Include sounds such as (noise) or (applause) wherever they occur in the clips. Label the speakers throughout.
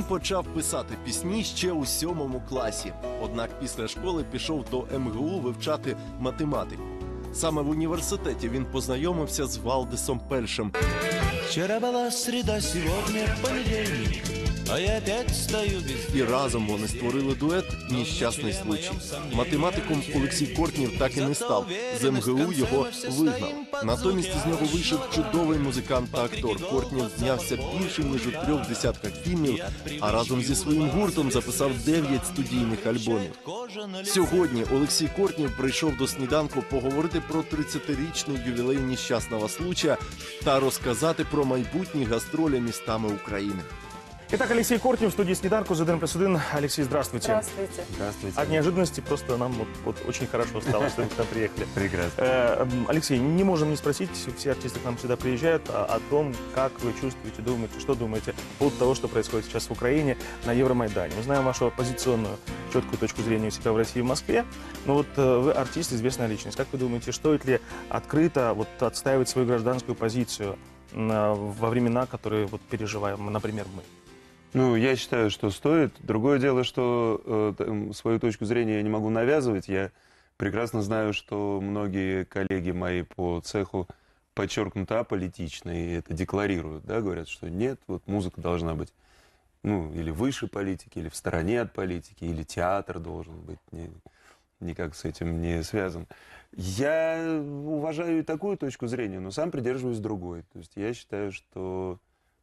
Speaker 1: Він почав писати пісні ще у сьомому класі. Однак після школи пішов до МГУ вивчати математику. Саме в університеті він познайомився з Валдесом Пельшем.
Speaker 2: Вчора була середа, сьогодні понедельник, а я опять стою без
Speaker 1: І разом вони створили дует Ніщасний случай. Математиком Олексій Кортнів так і не став. З МГУ його вигнав. Натомість з нього вийшов чудовий музикант та актор. Кортнів знявся більше ніж у трьох десятках фільмів, а разом зі своїм гуртом записав дев'ять студійних альбомів. Сьогодні Олексій Кортнів прийшов до сніданку поговорити про 30-річний ювілей нещасного случая та розказати про майбутні гастролі містами України.
Speaker 3: Итак, Алексей Кортнев в студии «Снеданку» за 1 плюс 1. Алексей, здравствуйте.
Speaker 4: Здравствуйте.
Speaker 5: Здравствуйте.
Speaker 3: От неожиданности просто нам вот, вот очень хорошо стало, что вы к нам приехали.
Speaker 5: Прекрасно.
Speaker 3: Э, Алексей, не можем не спросить, все артисты к нам сюда приезжают, о, о том, как вы чувствуете, думаете, что думаете по поводу того, что происходит сейчас в Украине на Евромайдане. Мы знаем вашу оппозиционную, четкую точку зрения у себя в России и в Москве, но вот э, вы артист, известная личность. Как вы думаете, стоит ли открыто вот, отстаивать свою гражданскую позицию э, во времена, которые вот, переживаем, например, мы?
Speaker 5: Ну, я считаю, что стоит. Другое дело, что э, свою точку зрения я не могу навязывать. Я прекрасно знаю, что многие коллеги мои по цеху подчеркнуто аполитичны и это декларируют, да, говорят, что нет, вот музыка должна быть, ну, или выше политики, или в стороне от политики, или театр должен быть не- никак с этим не связан. Я уважаю и такую точку зрения, но сам придерживаюсь другой. То есть я считаю, что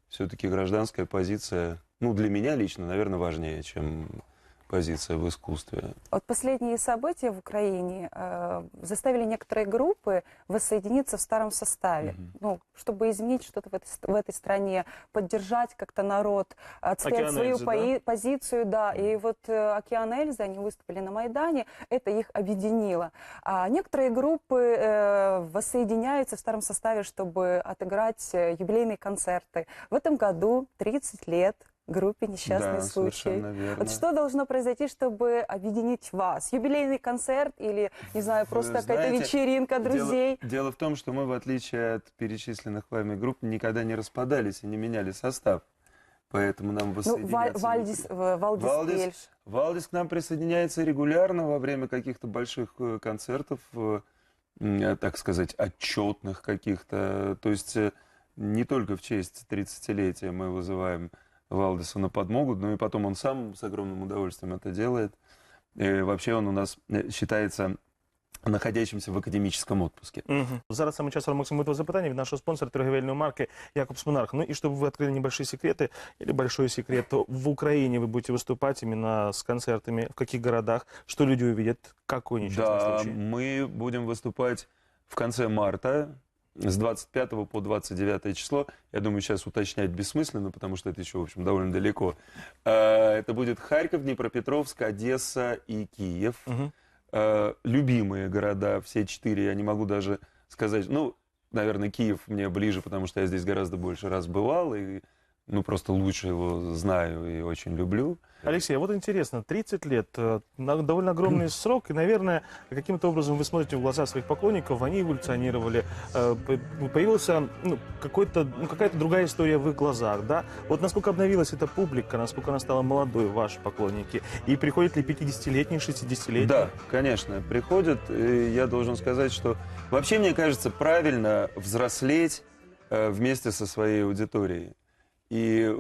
Speaker 5: все-таки гражданская позиция, ну, для меня лично, наверное, важнее, чем позиция в искусстве.
Speaker 4: Вот последние события в Украине э, заставили некоторые группы воссоединиться в старом составе,
Speaker 5: Мгм.
Speaker 4: ну, чтобы изменить что-то в этой, в этой стране, поддержать как-то народ, отстоять
Speaker 3: Океан
Speaker 4: свою
Speaker 3: да?
Speaker 4: позицию, да. И вот э, Океан Эльзы, они выступили на Майдане, это их объединило. А некоторые группы э, воссоединяются в старом составе, чтобы отыграть э, юбилейные концерты. В этом году 30 лет группе «Несчастный
Speaker 5: да,
Speaker 4: случай».
Speaker 5: верно.
Speaker 4: Вот что должно произойти, чтобы объединить вас? Юбилейный концерт или, не знаю, просто какая-то вечеринка друзей?
Speaker 5: Дело, дело в том, что мы, в отличие от перечисленных вами групп, никогда не распадались и не меняли состав. Поэтому нам
Speaker 4: Ну,
Speaker 5: воссоединяться...
Speaker 4: Валь-
Speaker 5: не
Speaker 4: Вальдис, э, Валдис
Speaker 5: Валдис. Валдис к нам присоединяется регулярно во время каких-то больших э, концертов, э, так сказать, отчетных каких-то. То есть не только в честь 30-летия мы вызываем Валдиса на подмогу, но и потом он сам с огромным удовольствием это делает. И вообще он у нас э, считается находящимся в академическом отпуске.
Speaker 3: Мгм. Зараз саме час Максим этого запитання від нашого спонсора торговельної марки Якобс Монарх. Ну и чтобы вы открыли небольшие секреты или большой секрет, то в Украине вы будете выступать именно с концертами, в каких городах, что люди увидят, какой несчастный
Speaker 5: Да,
Speaker 3: случай.
Speaker 5: мы будем выступать в конце марта, с 25 по 29 число. Я думаю, сейчас уточнять бессмысленно, потому что это еще, в общем, довольно далеко. Э, Это будет Харьков, Днепропетровск, Одесса и Киев. Э, Любимые города, все четыре, я не могу даже сказать. Ну, наверное, Киев мне ближе, потому что я здесь гораздо больше раз бывал, и ну, просто лучше его знаю и очень люблю.
Speaker 3: Алексей, а вот интересно, 30 лет, э, довольно огромный (clears throat) срок, и, наверное, каким-то образом вы смотрите в глаза своих поклонников, они эволюционировали, э, по- появился ну, какой-то, ну, какая-то другая история в их глазах, да? Вот насколько обновилась эта публика, насколько она стала молодой, ваши поклонники, и приходят ли 50-летние, 60-летние?
Speaker 5: Да, конечно, приходят. И я должен сказать, что вообще, мне кажется, правильно взрослеть э, вместе со своей аудиторией. И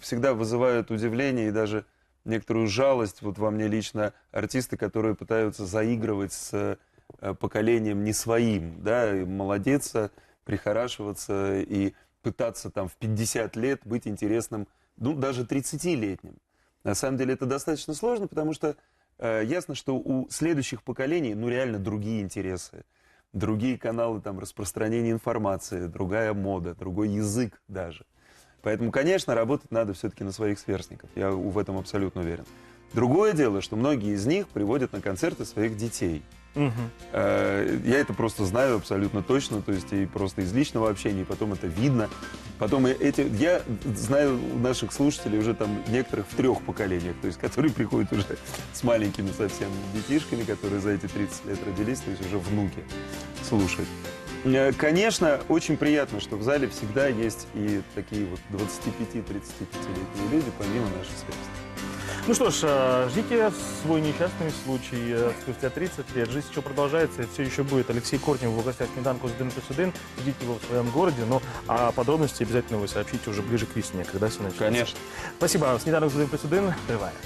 Speaker 5: всегда вызывают удивление и даже некоторую жалость вот во мне лично артисты, которые пытаются заигрывать с э, поколением не своим, да, и молодеться, прихорашиваться и пытаться там в 50 лет быть интересным, ну, даже 30-летним. На самом деле это достаточно сложно, потому что э, ясно, что у следующих поколений, ну, реально другие интересы, другие каналы там распространения информации, другая мода, другой язык даже. Поэтому, конечно, работать надо все-таки на своих сверстников. Я в этом абсолютно уверен. Другое дело, что многие из них приводят на концерты своих детей. Э, Я это просто знаю абсолютно точно, то есть и просто из личного общения, и потом это видно. Потом эти, я знаю наших слушателей уже там некоторых в трех поколениях, то есть которые приходят уже с маленькими совсем детишками, которые за эти 30 лет родились, то есть уже внуки слушать. Э, Конечно, очень приятно, что в зале всегда есть и такие вот 25-35-летние люди, помимо нашей связи.
Speaker 3: Ну что ж, э, ждите свой несчастный случай э, спустя 30 лет. Жизнь еще продолжается, и все еще будет. Алексей Кортнев в гостях Сніданку з 1 плюс 1. Ждите его в своем городе. Ну, а подробности обязательно вы сообщите уже ближе к весне, когда все начнется.
Speaker 5: Конечно.
Speaker 3: Спасибо. Сніданок з 1 плюс 1 триває.